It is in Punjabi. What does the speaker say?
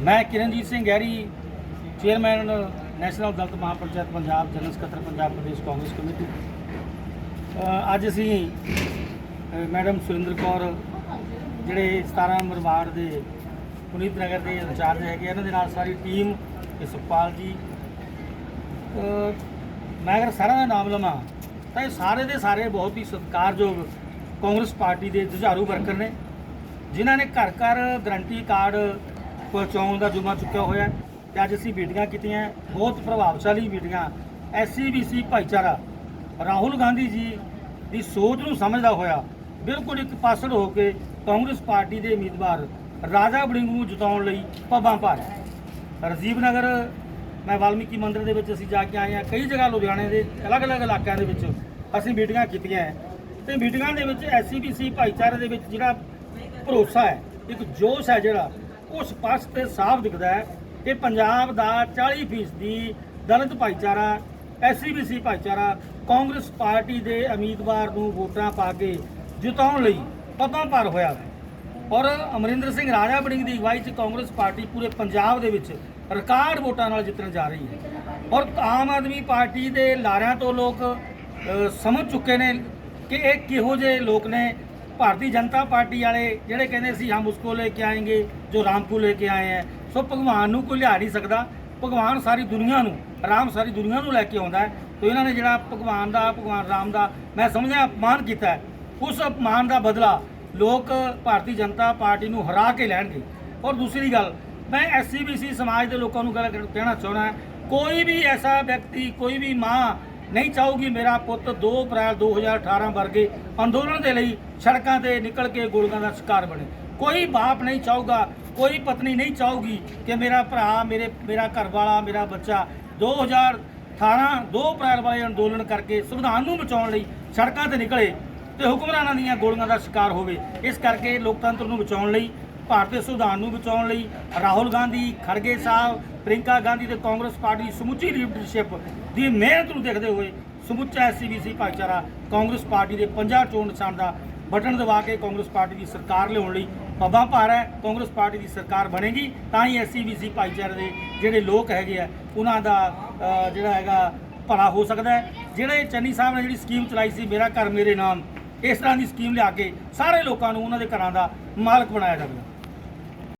ਮੈਂ Kiranjit Singh Gahiri, chairman national Dalit Mahapanchayat Punjab, general ਸਕੱਤਰ ਪੰਜਾਬ ਪ੍ਰਦੇਸ਼ ਕਾਂਗਰਸ ਕਮੇਟੀ। ਅੱਜ ਅਸੀਂ ਮੈਡਮ ਸੁਰਿੰਦਰ ਕੌਰ, ਜਿਹੜੇ 17 ਨੰਬਰ ਵਾਰਡ ਦੇ ਪੁਨੀਤ ਨਗਰ ਦੇ ਇੰਚਾਰਜ ਹੈਗੇ ਇਹਨਾਂ ਦੇ ਨਾਲ ਸਾਰੀ ਟੀਮ ਤੇ ਸੁਖਪਾਲ ਜੀ ਮੈਂ ਅਗਰ ਸਾਰਿਆਂ ਦਾ ਨਾਮ ਲਵਾਂ, ਤਾਂ ਇਹ ਸਾਰੇ ਦੇ ਸਾਰੇ ਬਹੁਤ ਹੀ ਸਤਿਕਾਰਯੋਗ ਕਾਂਗਰਸ ਪਾਰਟੀ ਦੇ ਜੁਝਾਰੂ ਵਰਕਰ ਨੇ, ਜਿਨ੍ਹਾਂ ਨੇ ਘਰ ਘਰ ਗਰੰਟੀ ਕਾਰਡ ਪਹੁੰਚਾਉਣ ਦਾ ਜੁਮਾ ਚੁੱਕਿਆ ਹੋਇਆ ਹੈ ਤੇ ਅੱਜ ਅਸੀਂ ਮੀਟਿੰਗਾਂ ਕੀਤੀਆਂ ਬਹੁਤ ਪ੍ਰਭਾਵਸ਼ਾਲੀ ਮੀਟਿੰਗਾਂ ਐਸਸੀਬੀਸੀ ਭਾਈਚਾਰਾ ਰਾਹੁਲ ਗਾਂਧੀ ਜੀ ਦੀ ਸੋਚ ਨੂੰ ਸਮਝਦਾ ਹੋਇਆ ਬਿਲਕੁਲ ਇੱਕ ਪਾਸੜ ਹੋ ਕੇ ਕਾਂਗਰਸ ਪਾਰਟੀ ਦੇ ਉਮੀਦਵਾਰ ਰਾਜਾ ਬੜਿੰਗ ਨੂੰ ਜਿਤਾਉਣ ਲਈ ਪੱਬਾਂ ਭਾਰਿਆ ਰਜੀਵ ਨਗਰ, ਮੈਂ ਵਾਲਮੀਕੀ ਮੰਦਿਰ ਦੇ ਵਿੱਚ ਅਸੀਂ ਜਾ ਕੇ ਆਏ ਹਾਂ। ਕਈ ਜਗ੍ਹਾ ਲੁਧਿਆਣੇ ਦੇ ਅਲੱਗ-ਅਲੱਗ ਇਲਾਕਿਆਂ ਦੇ ਵਿੱਚ ਅਸੀਂ ਮੀਟਿੰਗਾਂ ਕੀਤੀਆਂ ਹੈ। ਤੇ ਮੀਟਿੰਗਾਂ ਦੇ ਵਿੱਚ ਐਸਸੀਬੀਸੀ ਭਾਈਚਾਰੇ ਦੇ ਵਿੱਚ ਜਿਹੜਾ ਭਰੋਸਾ ਹੈ, ਇੱਕ ਜੋਸ਼ ਹੈ ਜਿਹੜਾ ਉਹ ਸਪਸ਼ਟ ਤੇ ਸਾਫ਼ ਦਿਖਦਾ ਹੈ ਕਿ ਪੰਜਾਬ ਦਾ 40% ਦੀ ਦਲਿਤ ਭਾਈਚਾਰਾ ਐਸਸੀਬੀਸੀ ਭਾਈਚਾਰਾ, ਕਾਂਗਰਸ ਪਾਰਟੀ ਦੇ ਉਮੀਦਵਾਰ ਨੂੰ ਵੋਟਾਂ ਪਾ ਕੇ ਜਿਤਾਉਣ ਲਈ ਪੱਬਾਂ ਭਾਰ ਹੋਇਆ ਹੈ। ਔਰ ਅਮਰਿੰਦਰ ਸਿੰਘ ਰਾਜਾ ਬੜਿੰਗ ਦੀ ਅਗਵਾਈ 'ਚ ਕਾਂਗਰਸ ਪਾਰਟੀ ਪੂਰੇ ਪੰਜਾਬ ਦੇ ਵਿੱਚ ਰਿਕਾਰਡ ਵੋਟਾਂ ਨਾਲ ਜਿੱਤਣ ਜਾ ਰਹੀ ਹੈ। ਔਰ ਆਮ ਆਦਮੀ ਪਾਰਟੀ ਦੇ ਲਾਰਿਆਂ ਤੋਂ ਲੋਕ ਸਮਝ ਚੁੱਕੇ ਨੇ ਕਿ ਇਹ ਕਿਹੋ ਜਿਹੇ ਲੋਕ ਨੇ ਭਾਰਤੀ ਜਨਤਾ ਪਾਰਟੀ ਵਾਲੇ ਜਿਹੜੇ ਕਹਿੰਦੇ ਸੀ, ਹਮ ਉਸਕੋ ਲੈ ਕੇ ਆਏਗੇ, ਜੋ ਰਾਮ ਕੋ ਲੈ ਕੇ ਆਏ ਹੈ। ਸੋ ਭਗਵਾਨ ਨੂੰ ਕੋਈ ਲਿਆ ਨਹੀਂ ਸਕਦਾ। ਭਗਵਾਨ ਸਾਰੀ ਦੁਨੀਆ ਨੂੰ, ਰਾਮ ਸਾਰੀ ਦੁਨੀਆ ਨੂੰ ਲੈ ਕੇ ਆਉਂਦਾ ਹੈ। ਤੇ ਇਹਨਾਂ ਨੇ ਜਿਹੜਾ ਭਗਵਾਨ ਦਾ, ਭਗਵਾਨ ਰਾਮ ਦਾ, ਮੈਂ ਸਮਝਿਆ, ਅਪਮਾਨ ਕੀਤਾ ਹੈ। ਉਸ ਅਪਮਾਨ ਦਾ ਬਦਲਾ ਲੋਕ ਭਾਰਤੀ ਜਨਤਾ ਪਾਰਟੀ ਨੂੰ ਹਰਾ ਕੇ ਲੈਣਗੇ। ਔਰ ਦੂਸਰੀ ਗੱਲ, ਮੈਂ ਐਸਸੀਬੀਸੀ ਸਮਾਜ ਦੇ ਲੋਕਾਂ ਨੂੰ ਗੱਲ ਕਹਿਣਾ ਚਾਹੁੰਦਾ ਕੋਈ ਵੀ ਐਸਾ ਵਿਅਕਤੀ, ਕੋਈ ਵੀ ਮਾਂ ਨਹੀਂ ਚਾਹੂਗੀ ਮੇਰਾ ਪੁੱਤ 2 ਅਪ੍ਰੈਲ 2018 ਵਰਗੇ ਅੰਦੋਲਨ ਦੇ ਲਈ ਸੜਕਾਂ ਤੇ ਨਿਕਲ ਕੇ ਗੋਲੀਆਂ ਦਾ ਸ਼ਿਕਾਰ ਬਣੇ। ਕੋਈ ਬਾਪ ਨਹੀਂ ਚਾਹੂਗਾ, ਕੋਈ ਪਤਨੀ ਨਹੀਂ ਚਾਹੂਗੀ ਕਿ ਮੇਰਾ ਭਰਾ, ਮੇਰੇ, ਮੇਰਾ ਘਰ ਵਾਲਾ ਮੇਰਾ ਬੱਚਾ 2018 2 ਅਪ੍ਰੈਲ ਵਾਲੇ ਅੰਦੋਲਨ ਕਰਕੇ ਸੰਵਿਧਾਨ ਨੂੰ ਬਚਾਉਣ ਲਈ ਸੜਕਾਂ ਤੇ ਨਿਕਲੇ ਤੇ ਹੁਕਮਰਾਨਾਂ ਦੀਆਂ ਗੋਲੀਆਂ ਦਾ ਸ਼ਿਕਾਰ ਹੋਵੇ। ਇਸ ਕਰਕੇ ਲੋਕਤੰਤਰ ਨੂੰ ਬਚਾਉਣ ਲਈ, ਭਾਰਤੀ ਸੰਵਿਧਾਨ ਨੂੰ ਬਚਾਉਣ ਲਈ ਰਾਹੁਲ ਗਾਂਧੀ, ਖੜਗੇ ਸਾਹਿਬ ਪ੍ਰਿੰਕਾ ਗਾਂਧੀ ਤੇ ਕਾਂਗਰਸ ਪਾਰਟੀ ਦੀ ਸਮੁੱਚੀ ਲੀਡਰਸ਼ਿਪ ਦੀ ਮਿਹਨਤ ਨੂੰ ਦੇਖਦੇ ਹੋਏ ਸਮੁੱਚਾ ਐਸਸੀਬੀਸੀ ਭਾਈਚਾਰਾ ਕਾਂਗਰਸ ਪਾਰਟੀ ਦੇ ਪੰਜਾਹ ਚੋਣ ਨਿਸ਼ਾਨ ਦਾ ਬਟਨ ਦਬਾ ਕੇ ਕਾਂਗਰਸ ਪਾਰਟੀ ਦੀ ਸਰਕਾਰ ਲਿਆਉਣ ਲਈ ਪੱਬਾਂ ਭਾਰ ਹੈ। ਕਾਂਗਰਸ ਪਾਰਟੀ ਦੀ ਸਰਕਾਰ ਬਣੇਗੀ, ਤਾਂ ਹੀ ਐਸਸੀਬੀਸੀ ਭਾਈਚਾਰੇ ਦੇ ਜਿਹੜੇ ਲੋਕ ਹੈਗੇ ਆ, ਉਹਨਾਂ ਦਾ ਜਿਹੜਾ ਹੈਗਾ ਭਲਾ ਹੋ ਸਕਦਾ ਹੈ। ਜਿਹੜੇ ਚੰਨੀ ਸਾਹਿਬ ਨੇ ਜਿਹੜੀ ਸਕੀਮ ਚਲਾਈ ਸੀ, ਮੇਰਾ ਘਰ ਮੇਰੇ ਨਾਮ, ਇਸ ਤਰ੍ਹਾਂ ਦੀ ਸਕੀਮ ਲਿਆ ਕੇ ਸਾਰੇ ਲੋਕਾਂ ਨੂੰ ਉਹਨਾਂ ਦੇ ਘਰਾਂ ਦਾ ਮਾਲਕ ਬਣਾਇਆ ਜਾਵੇਗਾ।